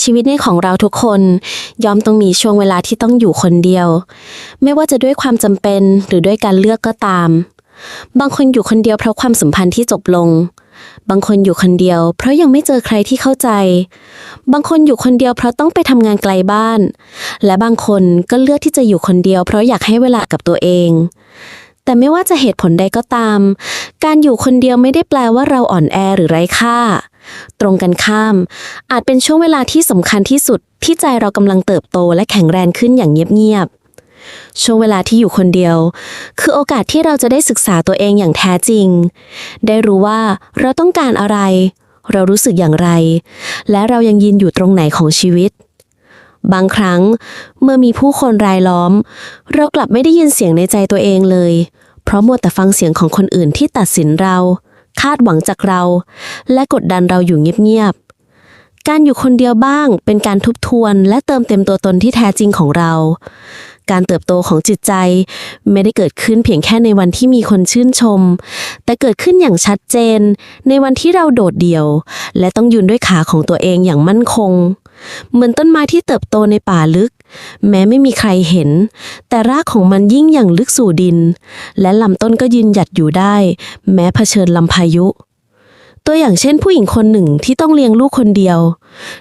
ชีวิตในของเราทุกคนย่อมต้องมีช่วงเวลาที่ต้องอยู่คนเดียว ไม่ว่าจะด้วยความจำเป็นหรือด้วยการเลือกก็ตาม บางคนอยู่คนเดียวเพราะความสัมพันธ์ที่จบลง บางคนอยู่คนเดียว เพราะยังไม่เจอใครที่เข้าใจ บางคนอยู่คนเดียวเพราะต้องไปทำงานไกลบ้าน และบางคนก็เลือกที่จะอยู่คนเดียว เพราะอยากให้เวลากับตัวเอง แต่ไม่ว่าจะเหตุผลใดก็ตาม การอยู่คนเดียวไม่ได้แปลว่าเราอ่อนแอหรือไร้ค่า ตรงกันข้าม อาจเป็นช่วงเวลาที่สำคัญที่สุดที่ใจเรากำลังเติบโตและแข็งแรงขึ้นอย่างเงียบๆ ช่วงเวลาที่อยู่คนเดียว คือโอกาสที่เราจะได้ศึกษาตัวเองอย่างแท้จริง ได้รู้ว่าเราต้องการอะไร เรารู้สึกอย่างไร และเรายังยืนอยู่ตรงไหนของชีวิต บางครั้งเมื่อมีผู้คนรายล้อม เรากลับไม่ได้ยินเสียงในใจตัวเองเลย เพราะมัวแต่ฟังเสียงของคนอื่นที่ตัดสินเรา คาดหวังจากเรา และกดดันเราอยู่เงียบๆ การอยู่คนเดียวบ้างเป็นการทบทวนและเติมเต็มตัวตนที่แท้จริงของเรา การเติบโตของจิตใจไม่ได้เกิดขึ้นเพียงแค่ในวันที่มีคนชื่นชม แต่เกิดขึ้นอย่างชัดเจน ในวันที่เราโดดเดี่ยว และต้องยืนด้วยขาของตัวเองอย่างมั่นคง เหมือนต้นไม้ที่เติบโตในป่าลึก แม้ไม่มีใครเห็น แต่รากของมันยิ่งอย่างลึกสู่ดิน และลำต้นก็ยืนหยัดอยู่ได้ แม้เผชิญลำพายุ ตัวอย่างเช่นผู้หญิงคนหนึ่งที่ต้องเลี้ยงลูกคนเดียว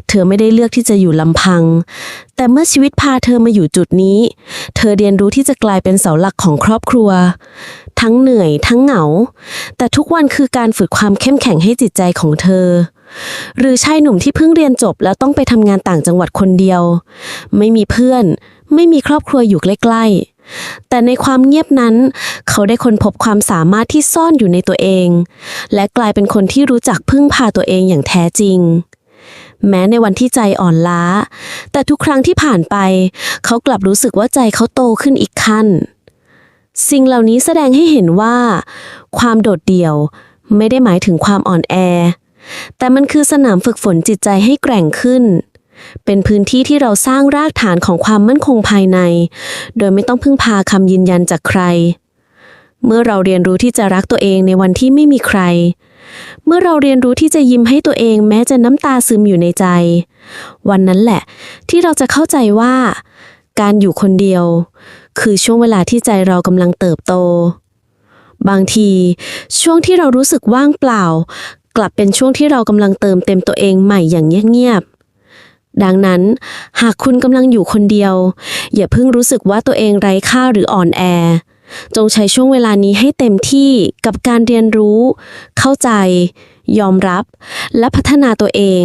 เธอไม่ได้เลือกที่จะอยู่ลำพัง แต่เมื่อชีวิตพาเธอมาอยู่จุดนี้ เธอเรียนรู้ที่จะกลายเป็นเสาหลักของครอบครัว ทั้งเหนื่อยทั้งเหงา แต่ทุกวันคือการฝึกความเข้มแข็งให้จิตใจของเธอ หรือชายหนุ่มที่เพิ่งเรียนจบแล้วต้องไปทำงานต่างจังหวัดคนเดียว ไม่มีเพื่อน ไม่มีครอบครัวอยู่ใกล้ๆ แต่ในความเงียบนั้น เขาได้ค้นพบความสามารถที่ซ่อนอยู่ในตัวเอง และกลายเป็นคนที่รู้จักพึ่งพาตัวเองอย่างแท้จริง แม้ในวันที่ใจอ่อนล้า แต่ทุกครั้งที่ผ่านไป เขากลับรู้สึกว่าใจเขาโตขึ้นอีกขั้น สิ่งเหล่านี้แสดงให้เห็นว่า ความโดดเดี่ยวไม่ได้หมายถึงความอ่อนแอ แต่มันคือสนามฝึกฝนจิตใจให้แกร่งขึ้น เป็นพื้นที่ที่เราสร้างรากฐานของความมั่นคงภายใน โดยไม่ต้องพึ่งพาคำยืนยันจากใคร เมื่อเราเรียนรู้ที่จะรักตัวเองในวันที่ไม่มีใคร เมื่อเราเรียนรู้ที่จะยิ้มให้ตัวเองแม้จะน้ำตาซึมอยู่ในใจ วันนั้นแหละ ที่เราจะเข้าใจว่า การอยู่คนเดียว คือช่วงเวลาที่ใจเรากำลังเติบโตบางที ช่วงที่เรารู้สึกว่างเปล่า กลับเป็นช่วงที่เรากำลังเติมเต็มตัวเองใหม่อย่างเงียบๆ ดังนั้น หากคุณกำลังอยู่คนเดียว อย่าเพิ่งรู้สึกว่าตัวเองไร้ค่าหรืออ่อนแอ จงใช้ช่วงเวลานี้ให้เต็มที่กับการเรียนรู้ เข้าใจ ยอมรับ และพัฒนาตัวเอง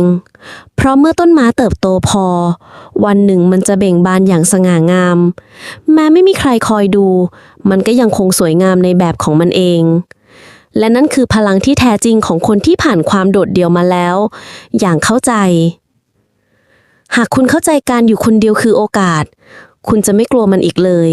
เพราะเมื่อต้นไม้เติบโตพอ วันหนึ่งมันจะเบ่งบานอย่างสง่างาม แม้ไม่มีใครคอยดู มันก็ยังคงสวยงามในแบบของมันเอง และนั่นคือพลังที่แท้จริงของคนที่ผ่านความโดดเดี่ยวมาแล้ว อย่างเข้าใจ หากคุณเข้าใจการอยู่คนเดียวคือโอกาส คุณจะไม่กลัวมันอีกเลย